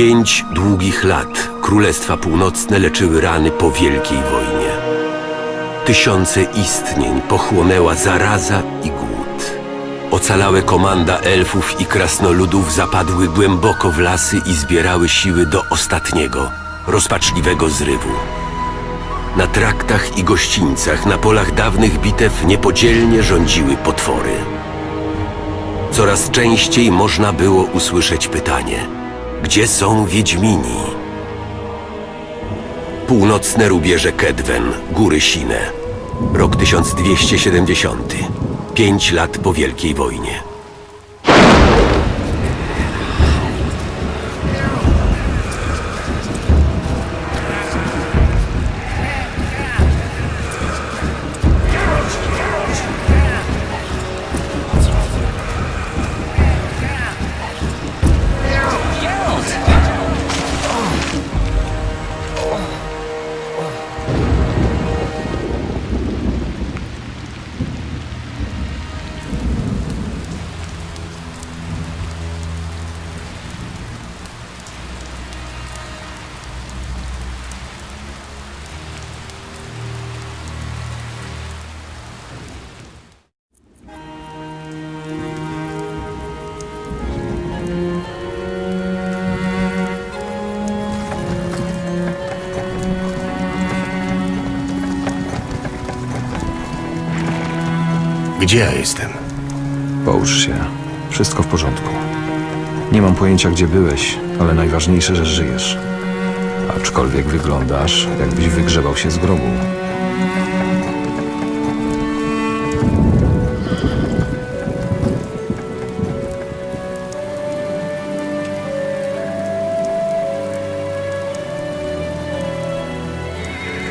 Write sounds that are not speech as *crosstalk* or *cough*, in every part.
Pięć długich lat Królestwa Północne leczyły rany po Wielkiej Wojnie. Tysiące istnień pochłonęła zaraza i głód. Ocalałe komanda elfów i krasnoludów zapadły głęboko w lasy i zbierały siły do ostatniego, rozpaczliwego zrywu. Na traktach i gościńcach, na polach dawnych bitew niepodzielnie rządziły potwory. Coraz częściej można było usłyszeć pytanie: gdzie są Wiedźmini? Północne rubieże Kedwen, góry Sine. Rok 1270. Pięć lat po Wielkiej Wojnie. Gdzie ja jestem? Połóż się. Wszystko w porządku. Nie mam pojęcia, gdzie byłeś, ale najważniejsze, że żyjesz. Aczkolwiek wyglądasz, jakbyś wygrzebał się z grobu.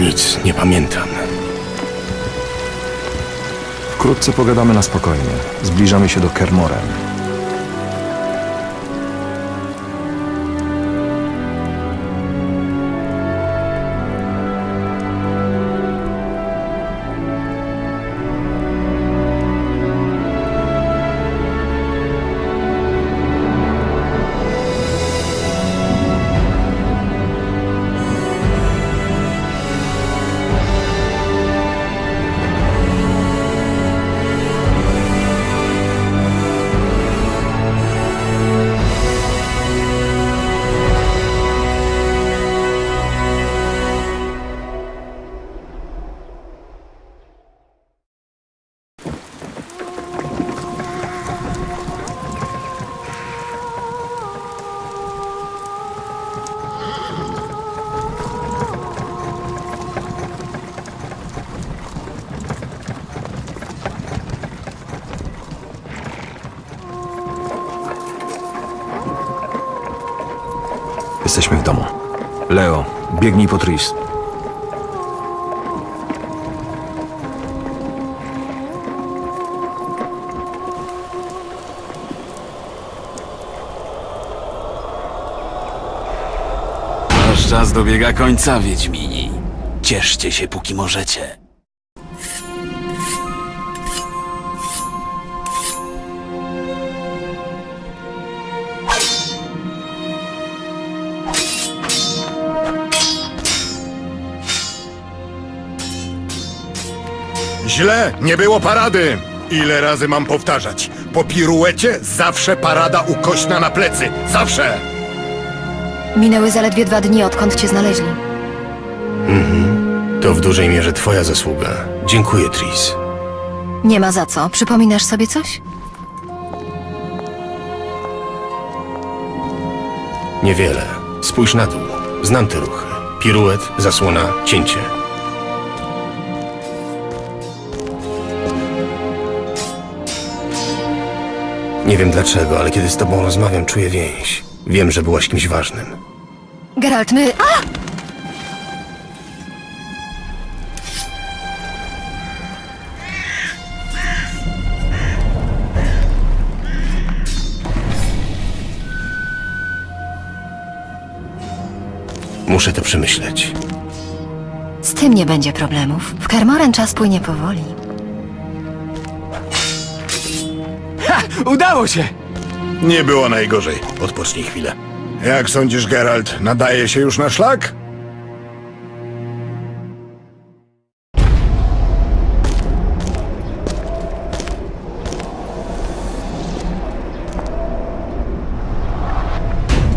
Nic nie pamiętam. Wkrótce pogadamy na spokojnie. Zbliżamy się do Kermoren. Leo, biegnij po Tris. Wasz czas dobiega końca, Wiedźmini. Cieszcie się, póki możecie. Źle, nie było parady. Ile razy mam powtarzać? Po piruecie zawsze parada ukośna na plecy. Zawsze! Minęły zaledwie dwa dni, odkąd cię znaleźli. To w dużej mierze twoja zasługa. Dziękuję, Tris. Nie ma za co. Przypominasz sobie coś? Niewiele. Spójrz na dół. Znam te ruchy. Piruet, zasłona, cięcie. Nie wiem dlaczego, ale kiedy z tobą rozmawiam, czuję więź. Wiem, że byłaś kimś ważnym. Geralt, my... A! Muszę to przemyśleć. Z tym nie będzie problemów. W Kermoren czas płynie powoli. Udało się! Nie było najgorzej. Odpocznij chwilę. Jak sądzisz, Geralt, nadaje się już na szlak?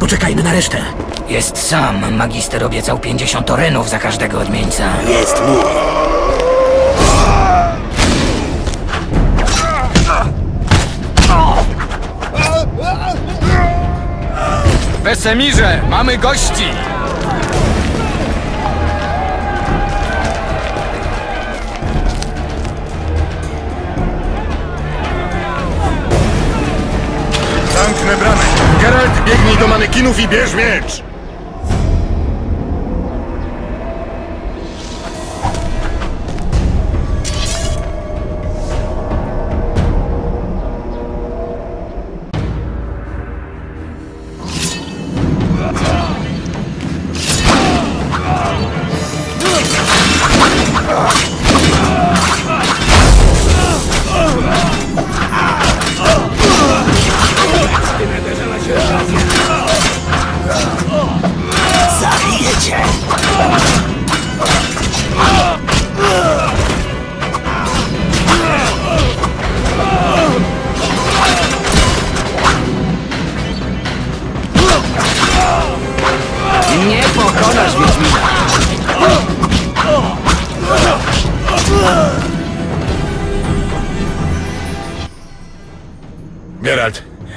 Poczekajmy na resztę. Jest sam. Magister obiecał 50 orenów za każdego odmieńca. Jest mój. Wesemirze, mamy gości! Zamknę bramę. Geralt, biegnij do manekinów i bierz miecz.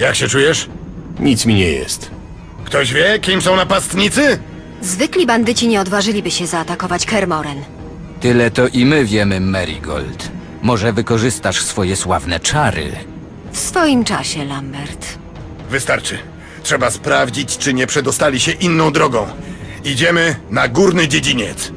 Jak się czujesz? Nic mi nie jest. Ktoś wie, kim są napastnicy? Zwykli bandyci nie odważyliby się zaatakować Kermoren. Tyle to i my wiemy, Marigold. Może wykorzystasz swoje sławne czary. W swoim czasie, Lambert. Wystarczy. Trzeba sprawdzić, czy nie przedostali się inną drogą. Idziemy na górny dziedziniec.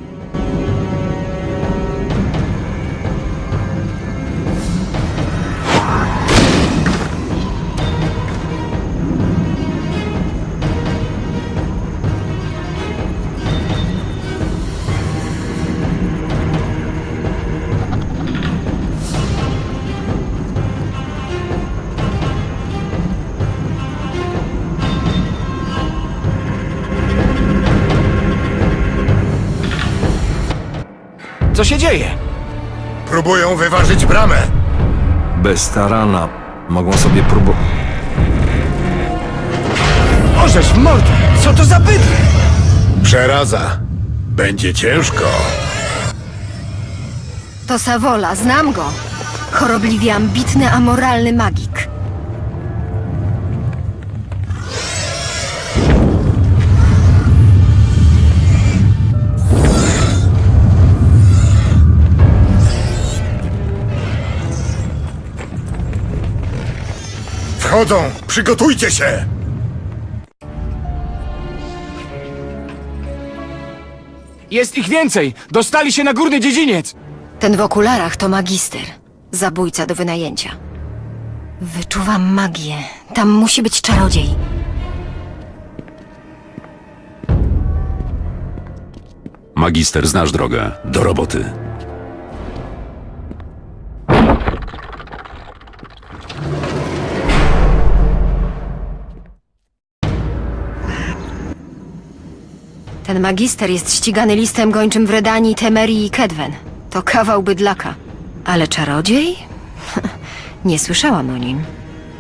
Co się dzieje? Próbują wyważyć bramę. Bez tarana mogą sobie próbować... Orzesz w mordę! Co to za bydle? Przeraza. Będzie ciężko. To Savola, znam go. Chorobliwie ambitny, amoralny magik. Wchodzą! Przygotujcie się! Jest ich więcej! Dostali się na górny dziedziniec! Ten w okularach to magister. Zabójca do wynajęcia. Wyczuwam magię. Tam musi być czarodziej. Magister, znasz drogę. Do roboty. Ten magister jest ścigany listem gończym w Redanii, Temerii i Kedwen. To kawał bydlaka. Ale czarodziej? *laughs* Nie słyszałam o nim.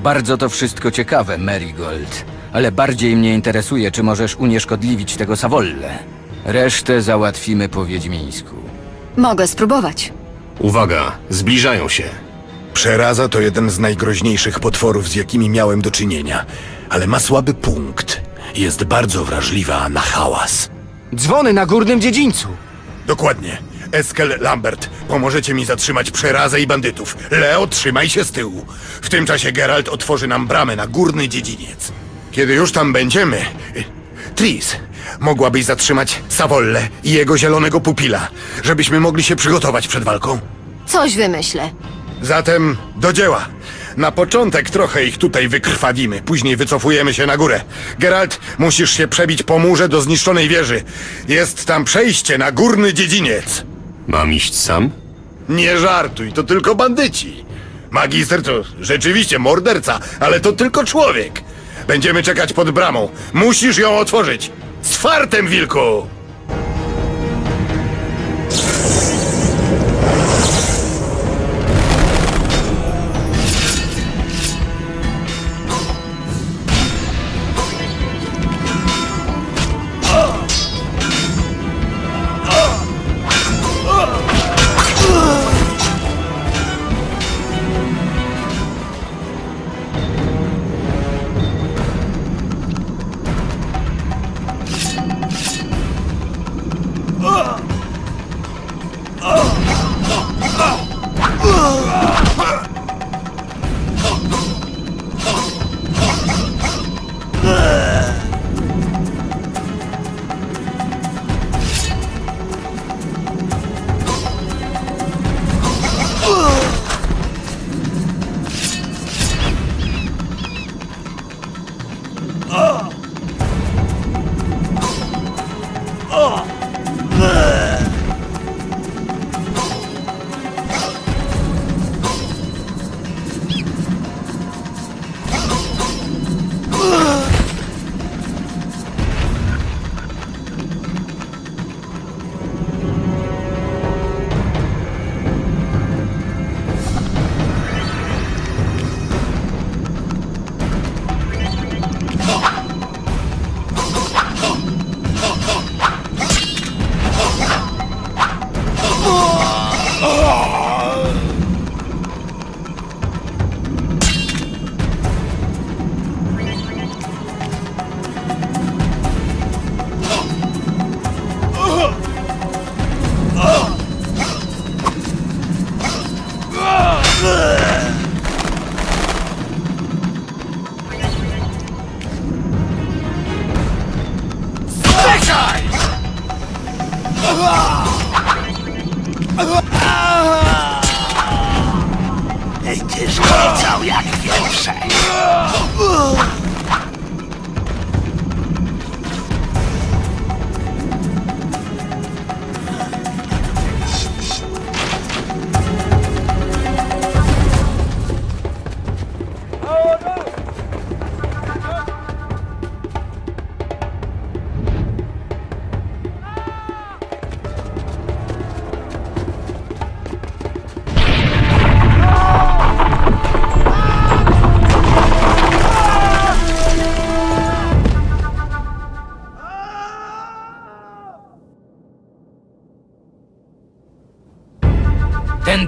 Bardzo to wszystko ciekawe, Marigold. Ale bardziej mnie interesuje, czy możesz unieszkodliwić tego Savolle. Resztę załatwimy po wiedźmińsku. Mogę spróbować. Uwaga, zbliżają się. Przeraza to jeden z najgroźniejszych potworów, z jakimi miałem do czynienia. Ale ma słaby punkt. Jest bardzo wrażliwa na hałas. Dzwony na górnym dziedzińcu! Dokładnie. Eskel Lambert, pomożecie mi zatrzymać przerazę i bandytów. Leo, trzymaj się z tyłu. W tym czasie Geralt otworzy nam bramę na górny dziedziniec. Kiedy już tam będziemy... y, Tris, mogłabyś zatrzymać Savolle i jego zielonego pupila, żebyśmy mogli się przygotować przed walką? Coś wymyślę. Zatem do dzieła. Na początek trochę ich tutaj wykrwawimy, później wycofujemy się na górę. Geralt, musisz się przebić po murze do zniszczonej wieży. Jest tam przejście na górny dziedziniec. Mam iść sam? Nie żartuj, to tylko bandyci. Magister to rzeczywiście morderca, ale to tylko człowiek. Będziemy czekać pod bramą. Musisz ją otworzyć. Z fartem, wilku!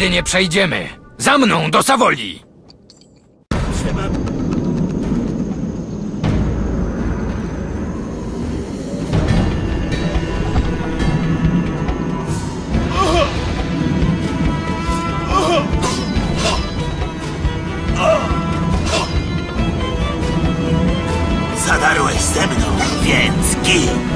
Nie przejdziemy. Za mną, do Sawoli! Zadarłeś ze mną, więc gin!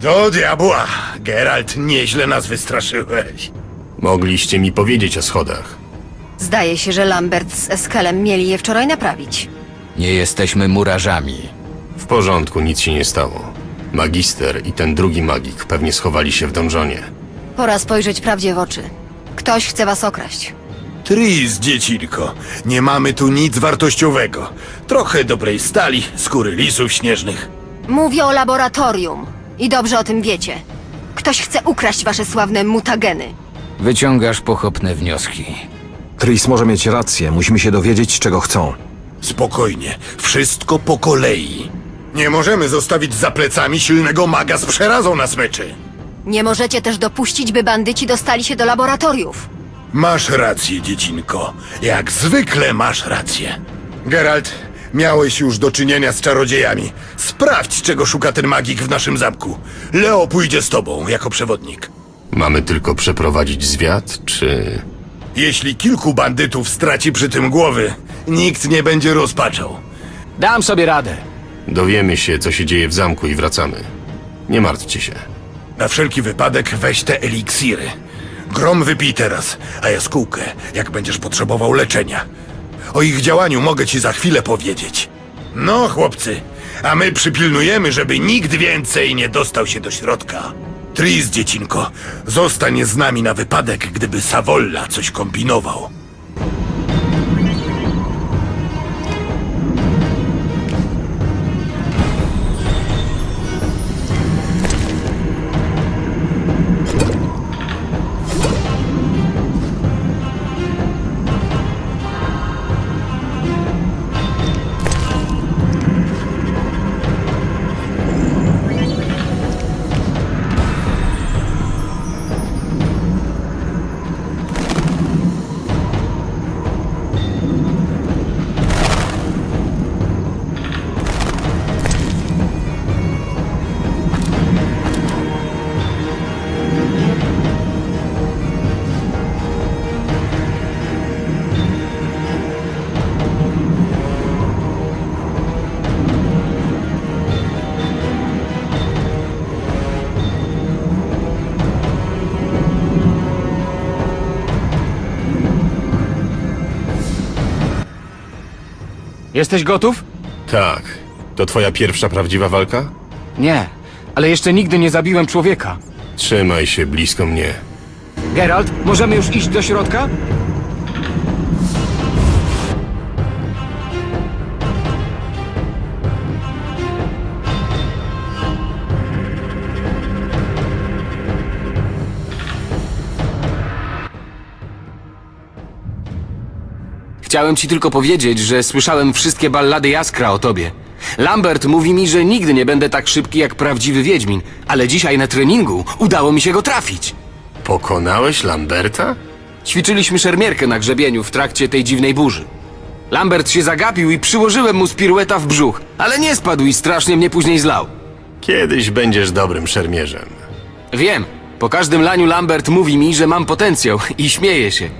Do diabła! Geralt, nieźle nas wystraszyłeś. Mogliście mi powiedzieć o schodach. Zdaje się, że Lambert z Eskelem mieli je wczoraj naprawić. Nie jesteśmy murarzami. W porządku, nic się nie stało. Magister i ten drugi magik pewnie schowali się w donżonie. Pora spojrzeć prawdzie w oczy. Ktoś chce was okraść. Tris, dziecinko, nie mamy tu nic wartościowego. Trochę dobrej stali, skóry lisów śnieżnych. Mówię o laboratorium. I dobrze o tym wiecie. Ktoś chce ukraść wasze sławne mutageny. Wyciągasz pochopne wnioski. Tris może mieć rację, musimy się dowiedzieć, czego chcą. Spokojnie, wszystko po kolei. Nie możemy zostawić za plecami silnego maga z przerazą na smyczy. Nie możecie też dopuścić, by bandyci dostali się do laboratoriów. Masz rację, dziecinko. Jak zwykle masz rację. Geralt, miałeś już do czynienia z czarodziejami. Sprawdź, czego szuka ten magik w naszym zamku. Leo pójdzie z tobą jako przewodnik. Mamy tylko przeprowadzić zwiat, czy... Jeśli kilku bandytów straci przy tym głowy, nikt nie będzie rozpaczał. Dam sobie radę. Dowiemy się, co się dzieje w zamku i wracamy. Nie martwcie się. Na wszelki wypadek weź te eliksiry. Grom wypij teraz, a jaskółkę, jak będziesz potrzebował leczenia. O ich działaniu mogę ci za chwilę powiedzieć. No, chłopcy, a my przypilnujemy, żeby nikt więcej nie dostał się do środka. Tris, dziecinko, zostań z nami na wypadek, gdyby Savolla coś kombinował. Jesteś gotów? Tak. To twoja pierwsza prawdziwa walka? Nie, ale jeszcze nigdy nie zabiłem człowieka. Trzymaj się blisko mnie. Geralt, możemy już iść do środka? Chciałem ci tylko powiedzieć, że słyszałem wszystkie ballady Jaskra o tobie. Lambert mówi mi, że nigdy nie będę tak szybki jak prawdziwy Wiedźmin, ale dzisiaj na treningu udało mi się go trafić. Pokonałeś Lamberta? Ćwiczyliśmy szermierkę na grzebieniu w trakcie tej dziwnej burzy. Lambert się zagapił i przyłożyłem mu z pirueta w brzuch, ale nie spadł i strasznie mnie później zlał. Kiedyś będziesz dobrym szermierzem. Wiem, po każdym laniu Lambert mówi mi, że mam potencjał i śmieje się.